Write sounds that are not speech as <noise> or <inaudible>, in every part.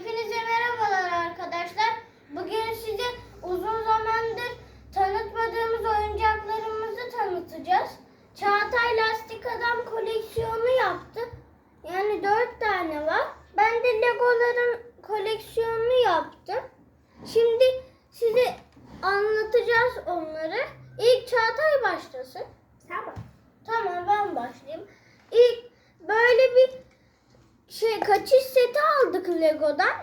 Hepinize merhabalar arkadaşlar. Bugün size uzun zamandır tanıtmadığımız oyuncaklarımızı tanıtacağız. Çağatay Lastik Adam koleksiyonu yaptı. Yani dört tane var. Ben de Legoların koleksiyonunu yaptım. Şimdi size anlatacağız onları. İlk Çağatay başlasın. Sen bak. Tamam ben başlayayım. İlk böyle bir şey kaçış seti aldık Lego'dan.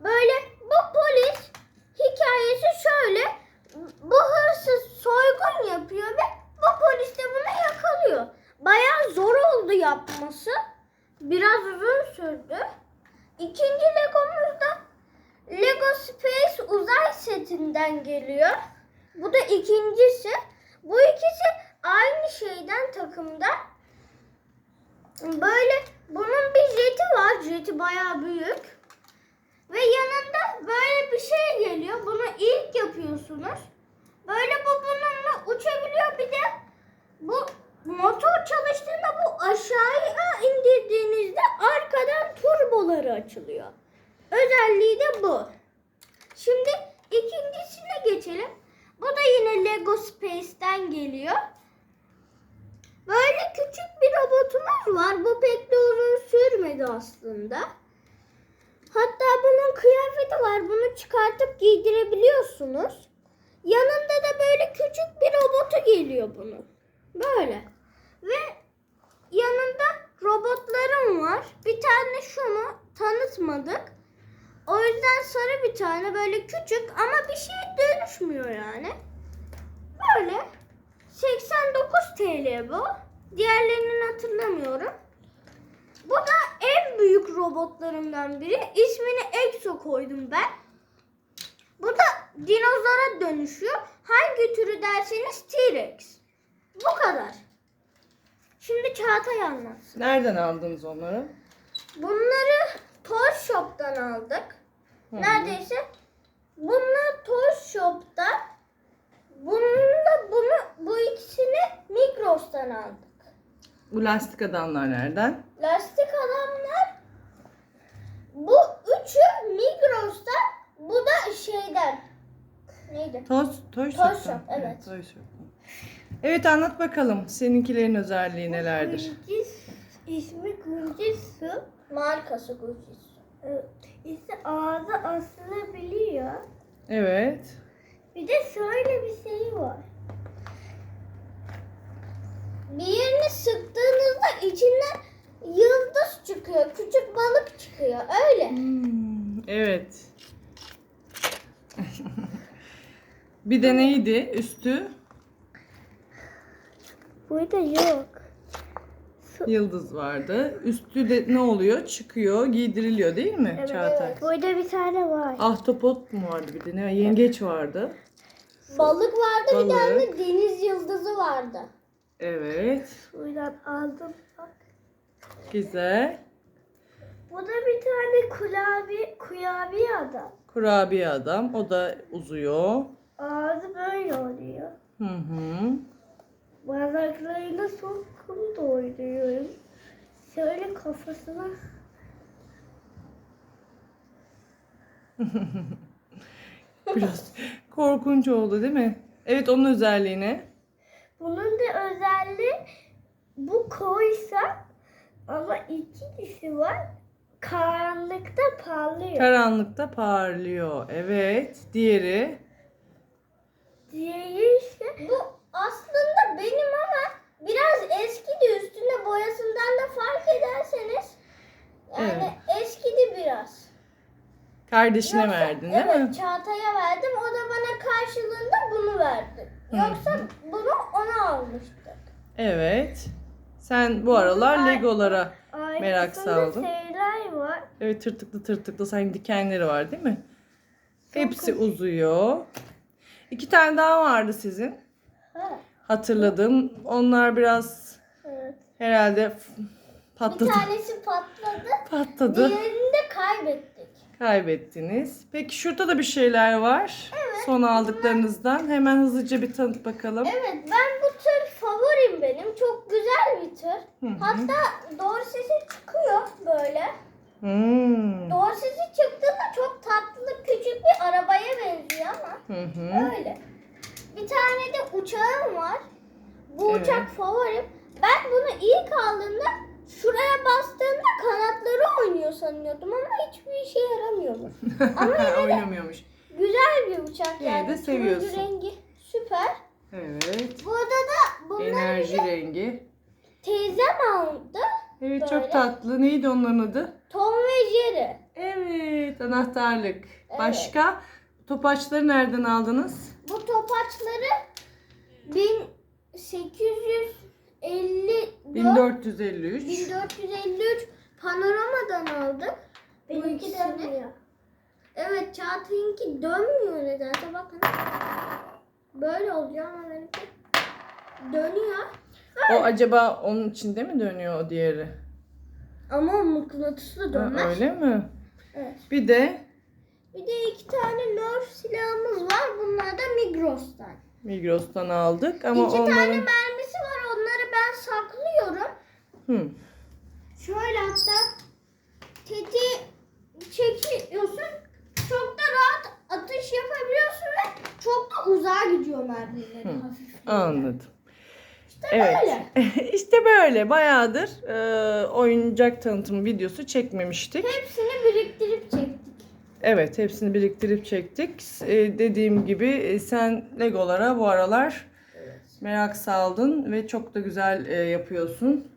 Böyle bu polis hikayesi şöyle. Bu hırsız soygun yapıyor ve bu polis de bunu yakalıyor. Bayağı zor oldu yapması. Biraz uzun sürdü. İkinci Legomuz da Lego Space uzay setinden geliyor. Bu da ikincisi. Bu ikisi aynı şeyden takımda. Böyle bunun bir jeti var. Jeti bayağı büyük. Ve yanında böyle bir şey geliyor. Bunu ilk yapıyorsunuz. Böyle bu bununla uçabiliyor. Bir de bu motor çalıştığında bu aşağıya indirdiğinizde arkadan turboları açılıyor. Özelliği de bu. Şimdi ikincisine geçelim. Bu da yine Lego Space'ten geliyor. Böyle küçük bir robotumuz var. Bu pek de uzun sürmedi aslında. Hatta bunun kıyafeti var. Bunu çıkartıp giydirebiliyorsunuz. Yanında da böyle küçük bir robotu geliyor bunun. Böyle. Ve yanında robotlarım var. Bir tane şunu tanıtmadık. O yüzden sarı bir tane böyle küçük ama bir şeye dönüşmüyor yani. Böyle. 89 TL bu. Diğerlerini hatırlamıyorum. Bu da en büyük robotlarımdan biri. İsmini Exo koydum ben. Bu da dinozora dönüşüyor. Hangi türü derseniz T-Rex. Bu kadar. Şimdi Çağatay anlatsın. Nereden aldınız onları? Bunları Toy Shop'tan aldık. Hı. Neredeyse bunlar Toy Shop'ta. Bununla bunu bu ikisini Migros'tan aldık. Bu lastik adamlar nereden? Lastik adamlar bu üçü Migros'ta bu da şeyden. Neydi? Toy, toy, Toy Shop'tan. Shop, evet. Toy Shop'tan. Evet anlat bakalım. Seninkilerin özelliği nelerdir? Kuncis, ismi Kuncis Markası Gucci. İşte ağzı asılabiliyor. Evet. Bir de şöyle bir şey var. Bir yerini sıktığınızda içinden yıldız çıkıyor. Küçük balık çıkıyor. Öyle. Hmm, evet. Bir de neydi üstü? Burada yok. Yıldız vardı. Üstü de ne oluyor? Çıkıyor, giydiriliyor değil mi Evet, Çağatay? Burada bir tane var. Ahtapot mu vardı bir de? Ne? Yengeç vardı. Balık vardı bir tane deniz yıldızı vardı. Evet. Buradan aldım. Bak. Güzel. Bu da bir tane kurabiye, kurabiye adam. Kurabiye adam. O da uzuyor. Hı hı. Bardaklarına sokum doyuruyorum. Şöyle kafasına <laughs> Biraz korkunç oldu değil mi? Evet onun özelliği ne? Bunun da özelliği bu koysa ama ikisi var. Karanlıkta parlıyor. Karanlıkta parlıyor. Evet. Diğeri. Bu aslında benim ama biraz eskidi üstünde boyasından da fark ederseniz. Yani eskidi biraz. Kardeşine Yoksa- verdin değil evet, mi? Çağatay'a verdim. O da bana karşılığında bunu verdi. Hı Yoksa bunu ona almıştık. Evet. Sen bu aralar Legolara Merak arkasında saldım. şeyler var. evet tırtıklı tırtıklı sanki dikenleri var değil mi? Hepsi uzuyor. İki tane daha vardı sizin. Ha, Hatırladım. Onlar biraz evet. herhalde f- Bir patladı. tanesi patladı. Patladı. Diğerini de kaybettik. Kaybettiniz. Peki şurada da bir şeyler var. Son aldıklarınızdan. Hemen hızlıca bir tanıt bakalım. Evet ben bu tür favorim benim. Çok güzel bir tür. Hı hı. Hatta doğru sesi çıkıyor böyle. Hmm. Doğru sesi çıktığında uçağım var. Bu Evet. uçak favorim. Ben bunu ilk aldığımda şuraya bastığımda kanatları oynuyor sanıyordum ama hiçbir işe yaramıyormuş. <laughs> Ama yine de Oynamıyormuş. güzel bir uçak Yine yani. de Turuncu seviyorsun. rengi süper. Evet. Burada da bunları Enerji rengi. teyzem aldı. Evet Böyle. çok tatlı. Neydi onların adı? Tom ve Jerry. Evet anahtarlık. Evet. Başka? Topaçları nereden aldınız? Bu topaçları 1854 1453. 1453 panoramadan aldık. Benimki ikisini. dönmüyor. Evet Çağatay'ınki dönmüyor nedense bakın. Böyle oluyor ama benimki dönüyor. O acaba onun içinde mi dönüyor o diğeri? Ama o mıknatıslı Ha, dönmez. öyle mi? Evet. Bir de Bir de iki tane Nerf silahımız var. Bunlar da Migros'tan. Migros'tan aldık ama iki tane onların... mermisi var. Onları ben saklıyorum. Hı. Şöyle hatta tetiği çekiyorsun. Çok da rahat atış yapabiliyorsun ve çok da uzağa gidiyor mermileri hafif. Anladım. İşte Evet. böyle. <laughs> işte böyle bayağıdır e, oyuncak tanıtımı videosu çekmemiştik. Hepsini çektik. Evet hepsini biriktirip çektik. E, dediğim gibi e, sen Legolara bu aralar merak saldın ve çok da güzel e, yapıyorsun.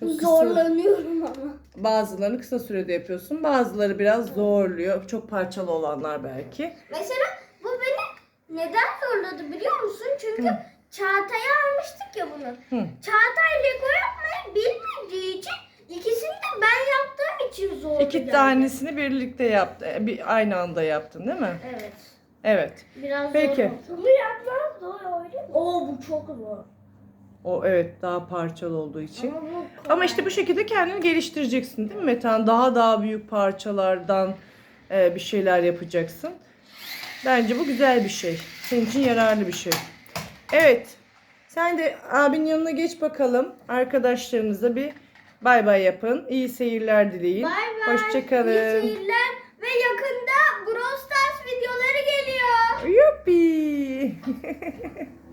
Çok kısa, Zorlanıyorum ama. bazılarını kısa sürede yapıyorsun. Bazıları biraz zorluyor. Çok parçalı olanlar belki. Mesela bu beni neden zorladı biliyor musun? Çünkü Hı. Çağatay'a almıştık ya bunu. Hı. Çağatay Lego yapmayı bilmediği için ikisini de ben zor İki geldi. tanesini birlikte yaptın. Bir aynı anda yaptın değil mi? Evet. Evet. Biraz Peki. zor oldu. Bunu yapmam zor öyle mi? Oo bu çok zor. O evet daha parçalı olduğu için. Ama, bu Ama işte bu şekilde kendini geliştireceksin değil mi Metan? Daha daha büyük parçalardan e, bir şeyler yapacaksın. Bence bu güzel bir şey. Senin için yararlı bir şey. Evet. Sen de abinin yanına geç bakalım. Arkadaşlarınıza bir bay bay yapın. İyi seyirler dileyin. Bay bay. Hoşçakalın. İyi seyirler. Ve yakında Brawl Stars videoları geliyor. Yuppi. <laughs>